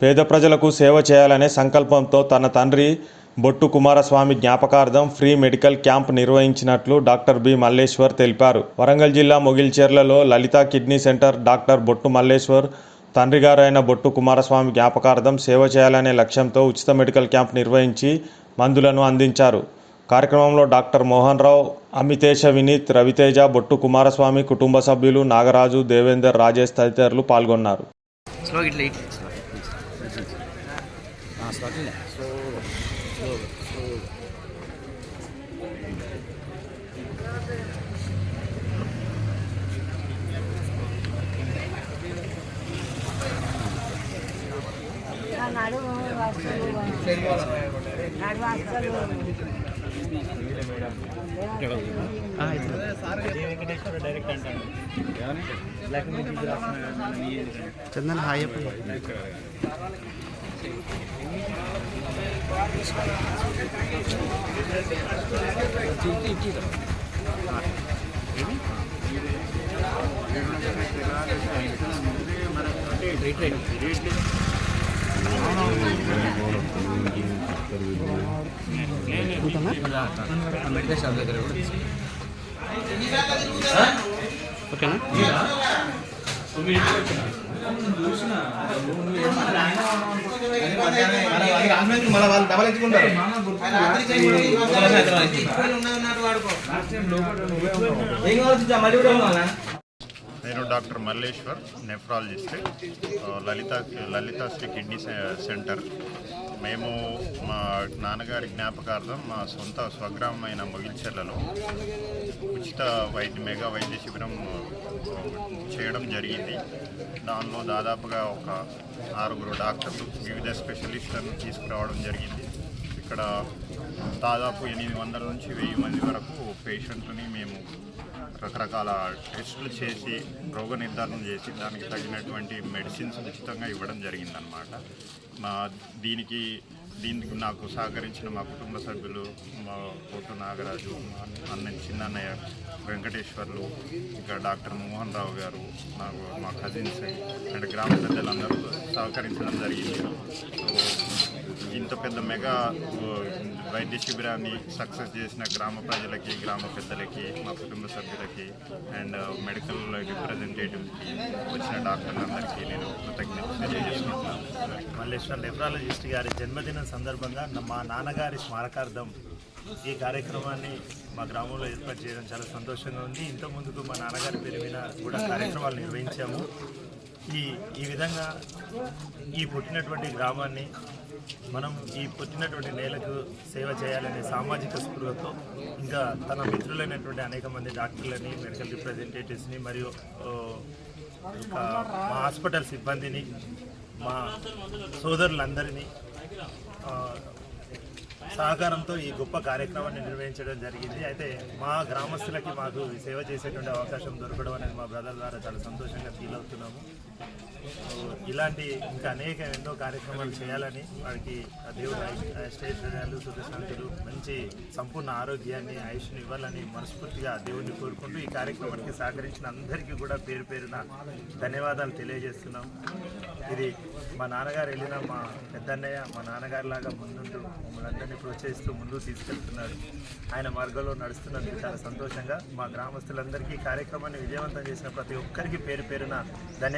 పేద ప్రజలకు సేవ చేయాలనే సంకల్పంతో తన తండ్రి బొట్టు కుమారస్వామి జ్ఞాపకార్థం ఫ్రీ మెడికల్ క్యాంప్ నిర్వహించినట్లు డాక్టర్ బి మల్లేశ్వర్ తెలిపారు. వరంగల్ జిల్లా మొగిల్చేర్లలో Lalitha kidney centre doctor Bottu Malleshwar తండ్రి గారైన బొట్టు కుమారస్వామి జ్ఞాపకార్థం సేవ చేయాలనే లక్ష్యంతో ఉచిత మెడికల్ క్యాంప్ నిర్వహించి మందులను అందించారు. కార్యక్రమంలో డాక్టర్ మోహన్ రావు అమితేష వినీత్ రవితేజ బొట్టు కుమారస్వామి కుటుంబ సభ్యులు నాగరాజు దేవేందర్ రాజేష్ తదితరులు పాల్గొన్నారు. స్లో ఇట్లా ఇట్లా slow slow slow slow slow నడుము వస్తువులు నడుము వస్తువులు చందన్ హాయ్ చెప్పు మెడికల్ షాప్ దగ్గర కూడా ఓకేనా? మళ్ళీ వాళ్ళు డబల్ ఎత్తుకుంటారు నేను doctor Malleshwar nephrologist Lalitha Lalitha Shri kidney centre. మేము మా నాన్నగారి జ్ఞాపకార్థం మా సొంత స్వగ్రామమైన మొగిల్చెర్లలో ఉచిత వైద్య మెగా వైద్య శిబిరం చేయడం జరిగింది. దానిలో దాదాపుగా ఒక ఆరుగురు డాక్టర్లు వివిధ స్పెషలిస్టులను తీసుకురావడం జరిగింది. ఇక్కడ దాదాపు ఎనిమిది వందల నుంచి వెయ్యి మంది వరకు పేషెంట్లని మేము రకరకాల టెస్టులు చేసి రోగ నిర్ధారణ చేసి దానికి తగినటువంటి మెడిసిన్స్ ఉచితంగా ఇవ్వడం జరిగిందనమాట మా దీనికి దీనికి నాకు సహకరించిన మా కుటుంబ సభ్యులు మా కోటు నాగరాజు అన్న చిన్నన్నయ్య వెంకటేశ్వర్లు ఇంకా డాక్టర్ మోహన్ రావు గారు నాకు మా కజిన్స్ అండ్ గ్రామ పెద్దలందరూ సహకరించడం జరిగింది. ఇంత పెద్ద మెగా వైద్య శిబిరాన్ని సక్సెస్ చేసిన గ్రామ ప్రజలకి గ్రామ పెద్దలకి మా కుటుంబ సభ్యులకి అండ్ మెడికల్ రిప్రజెంటేటివ్కి వచ్చిన డాక్టర్లందరికీ నేను కృతజ్ఞత తెలియజేసుకుంటున్నాను మల్లేశ్వర్ నెఫ్రాలజిస్ట్ గారి జన్మదినం సందర్భంగా మా నాన్నగారి స్మారకార్థం ఈ కార్యక్రమాన్ని మా గ్రామంలో ఏర్పాటు చేయడం చాలా సంతోషంగా ఉంది. ఇంతకుముందుకు మా నాన్నగారి పేరు మీద కూడా కార్యక్రమాలు నిర్వహించాము. ఈ ఈ విధంగా ఈ పుట్టినటువంటి గ్రామాన్ని మనం ఈ పుట్టినటువంటి నేలకు సేవ చేయాలనే సామాజిక స్పృహతో ఇంకా తన మిత్రులైనటువంటి అనేక మంది డాక్టర్లని మెడికల్ రిప్రజెంటేటివ్స్ని మరియు మా హాస్పిటల్ సిబ్బందిని మా సోదరులందరినీ uh, సహకారంతో ఈ గొప్ప కార్యక్రమాన్ని నిర్వహించడం జరిగింది. అయితే మా గ్రామస్తులకి మాకు సేవ చేసేటువంటి అవకాశం దొరకడం అనేది మా బ్రదర్ ద్వారా చాలా సంతోషంగా ఫీల్ అవుతున్నాము. ఇలాంటి ఇంకా అనేక ఎన్నో కార్యక్రమాలు చేయాలని వారికి ఆ దేవుడు అష్టైశ్వర్యాలు సుఖశాంతులు మంచి సంపూర్ణ ఆరోగ్యాన్ని ఆయుష్ని ఇవ్వాలని మనస్ఫూర్తిగా దేవుడిని కోరుకుంటూ ఈ కార్యక్రమానికి సహకరించిన అందరికీ కూడా పేరు పేరున ధన్యవాదాలు తెలియజేస్తున్నాం ఇది మా నాన్నగారు వెళ్ళిన మా పెద్దన్నయ్య మా నాన్నగారి లాగా ముందుంటూ మమ్మల్ని అందరినీ ప్రోత్సహిస్తూ ముందుకు తీసుకెళ్తున్నారు ఆయన మార్గంలో నడుస్తున్నందుకు చాలా సంతోషంగా మా గ్రామస్తులందరికీ కార్యక్రమాన్ని విజయవంతం చేసిన ప్రతి ఒక్కరికి పేరు పేరున ధన్యవాదాలు